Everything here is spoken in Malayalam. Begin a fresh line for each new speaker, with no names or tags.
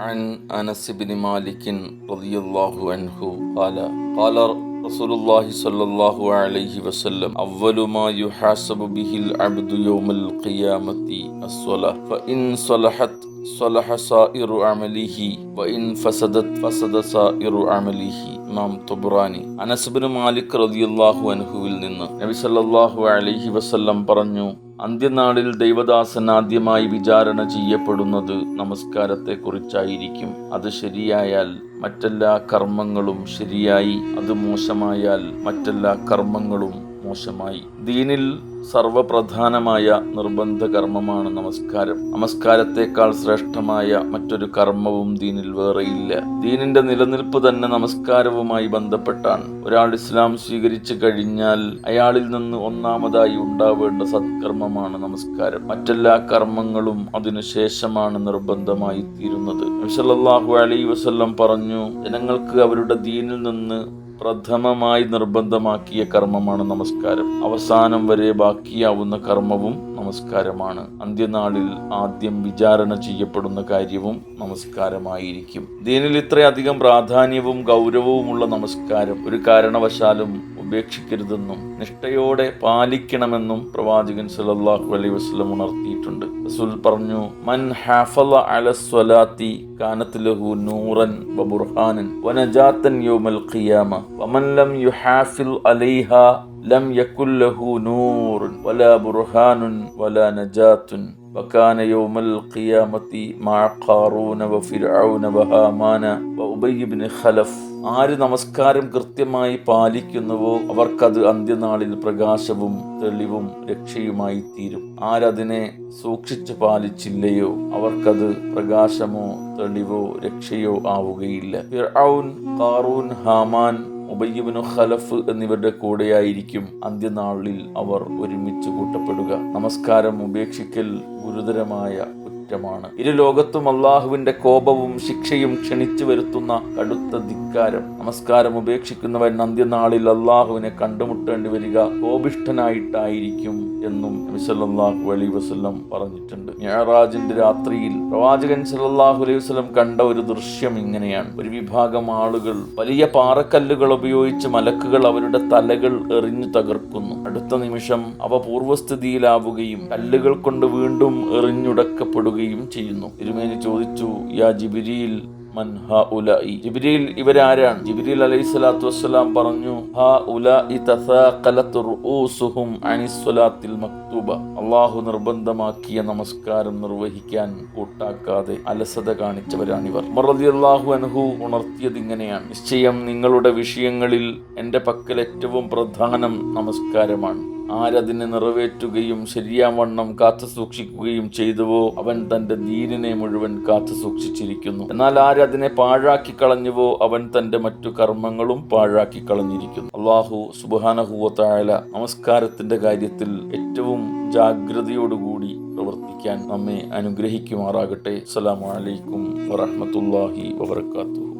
عن أنس بن مالك رضي الله عنه قال قال رسول الله صلى الله عليه وسلم أول ما يحاسب به العبد يوم القيامة الصلاة فإن صلحت صلح سائر عمله وإن فسدت فسد سائر عمله ഇമാം തുബ്രാനി അനസ്ബിന് മാലിക് റളിയല്ലാഹു അൻഹുവിൽ നിന്ന് നബി സല്ലല്ലാഹു അലൈഹി വസല്ലം പറഞ്ഞു അന്ത്യനാളിൽ ദൈവദാസൻ ആദ്യമായി വിചാരണ ചെയ്യപ്പെടുന്നത് നമസ്കാരത്തെക്കുറിച്ചായിരിക്കും അത് ശരിയായാൽ മറ്റെല്ലാ കർമ്മങ്ങളും ശരിയായി അത് മോശമായാൽ മറ്റെല്ലാ കർമ്മങ്ങളും മോശമായി. ദീനിൽ സർവപ്രധാനമായ നിർബന്ധ കർമ്മമാണ് നമസ്കാരം. നമസ്കാരത്തെക്കാൾ ശ്രേഷ്ഠമായ മറ്റൊരു കർമ്മവും ദീനിൽ വേറെയില്ല. ദീനിന്റെ നിലനിൽപ്പ് തന്നെ നമസ്കാരവുമായി ബന്ധപ്പെട്ടാണ്. ഒരാൾ ഇസ്ലാം സ്വീകരിച്ചു കഴിഞ്ഞാൽ അയാളിൽ നിന്ന് ഒന്നാമതായി ഉണ്ടാവേണ്ട സത്കർമ്മമാണ് നമസ്കാരം. മറ്റെല്ലാ കർമ്മങ്ങളും അതിനുശേഷമാണ് നിർബന്ധമായി തീരുന്നത് അലൈ വസല്ലം പറഞ്ഞു ജനങ്ങൾക്ക് അവരുടെ ദീനിൽ നിന്ന് പ്രഥമമായി നിർബന്ധമാക്കിയ കർമ്മമാണ് നമസ്കാരം. അവസാനം വരെ ബാക്കിയാവുന്ന കർമ്മവും നമസ്കാരമാണ്. അന്ത്യനാളിൽ ആദ്യം വിചാരണ ചെയ്യപ്പെടുന്ന കാര്യവും നമസ്കാരമായിരിക്കും. ദീനിൽ ഇത്രയധികം പ്രാധാന്യവും ഗൗരവവുമുള്ള നമസ്കാരം ഒരു കാരണവശാലും ഉപേക്ഷിക്കരുതെന്നും നിഷ്ഠയോടെ പാലിക്കണമെന്നും പ്രവാചകൻ സല്ലല്ലാഹു അലൈഹി വസല്ലം ഉണർത്തിയിട്ടുണ്ട് റസൂൽ പറഞ്ഞു മൻ ഹാഫള അല സ്വലാത്തി കാനത്ത് ലഹു നൂറൻ വ ബുർഹാനൻ വ നജാത്തൻ യൗമൽ ഖിയാമ വമൻ ലം യുഹാഫിൽ അലൈഹ ലം യകുൽ ലഹു നൂറുൻ വലാ ബുർഹാനുൻ വലാ നജാത്തുൻ وكان يوم القيامة مع قارون وفرعون وهامان وأبي بن خلف ആര് നമസ്കാരം കൃത്യമായി പാലിക്കുന്നുവോ അവർക്കത് അന്ത്യനാളിൽ പ്രകാശവും തെളിവും രക്ഷയുമായി തീരും. ആരതിനെ സൂക്ഷിച്ചു പാലിച്ചില്ലയോ അവർക്കത് പ്രകാശമോ തെളിവോ രക്ഷയോ ആവുകയില്ല. ഖാറൂൻ ഹാമാൻ ഉബയ്യബിനു ഖലഫ് എന്നിവരുടെ കൂടെയായിരിക്കും അന്ത്യനാളിൽ അവർ ഒരുമിച്ച് കൂട്ടപ്പെടുക. നമസ്കാരം ഉപേക്ഷിക്കൽ ഗുരുതരമായ കുറ്റമാണ്. ഇരു ലോകത്തും അള്ളാഹുവിന്റെ കോപവും ശിക്ഷയും ക്ഷണിച്ചു വരുത്തുന്ന കടുത്ത ധിക്കാരം. നമസ്കാരം ഉപേക്ഷിക്കുന്നവൻ അന്ത്യനാളിൽ അള്ളാഹുവിനെ കണ്ടുമുട്ടേണ്ടി വരിക കോപിഷ്ഠനായിട്ടായിരിക്കും എന്നും നബിസല്ലാഹു അലൈ വസ്ലം പറഞ്ഞിട്ടുണ്ട്. ഞായറാജിന്റെ രാത്രിയിൽ പ്രവാചകൻ സല്ലല്ലാഹു അലൈഹി വസ്ലം കണ്ട ഒരു ദൃശ്യം ഇങ്ങനെയാണ്. ഒരു വിഭാഗം ആളുകൾ വലിയ പാറക്കല്ലുകൾ ഉപയോഗിച്ച് മലക്കുകൾ അവരുടെ തലകൾ എറിഞ്ഞു തകർക്കുന്നു. അടുത്ത നിമിഷം അവ പൂർവസ്ഥിതിയിലാവുകയും കല്ലുകൾ കൊണ്ട് വീണ്ടും എറിഞ്ഞുടക്കപ്പെടുകയും ചെയ്യുന്നു. തിരുമേനി ചോദിച്ചു യാ ജിബിരിയിൽ ജിബ്രീൽ ഇവരാരാണ്? ജിബിരിൽ അലൈഹി സ്വലാത്തു വസ്സലാം പറഞ്ഞു ഹ ഉലായി അള്ളാഹു നിർബന്ധമാക്കിയ നമസ്കാരം നിർവഹിക്കാൻ കൂട്ടാക്കാതെ അലസത കാണിച്ചവരാണിവർ. റളിയല്ലാഹു അനുഹു ഉണർത്തിയത് ഇങ്ങനെയാണ്. നിശ്ചയം നിങ്ങളുടെ വിഷയങ്ങളിൽ എന്റെ പക്കൽ ഏറ്റവും പ്രധാനം നമസ്കാരമാണ്. ആരതിനെ നിറവേറ്റുകയും ശരിയാവണ്ണം കാത്തു സൂക്ഷിക്കുകയും ചെയ്തുവോ അവൻ തന്റെ ദീനിനെ മുഴുവൻ കാത്തു സൂക്ഷിച്ചിരിക്കുന്നു. എന്നാൽ ആരതിനെ പാഴാക്കി കളഞ്ഞുവോ അവൻ തന്റെ മറ്റു കർമ്മങ്ങളും പാഴാക്കി കളഞ്ഞിരിക്കുന്നു. അള്ളാഹു സുബാനഹുവത്തായ നമസ്കാരത്തിന്റെ കാര്യത്തിൽ ഏറ്റവും ജാഗ്രതയോടുകൂടി പ്രവർത്തിക്കാൻ നമ്മെ അനുഗ്രഹിക്കുമാറാകട്ടെ. അസ്സലാമു അലൈക്കും വറഹ്മത്തുള്ളാഹി വബർക്കാത്തു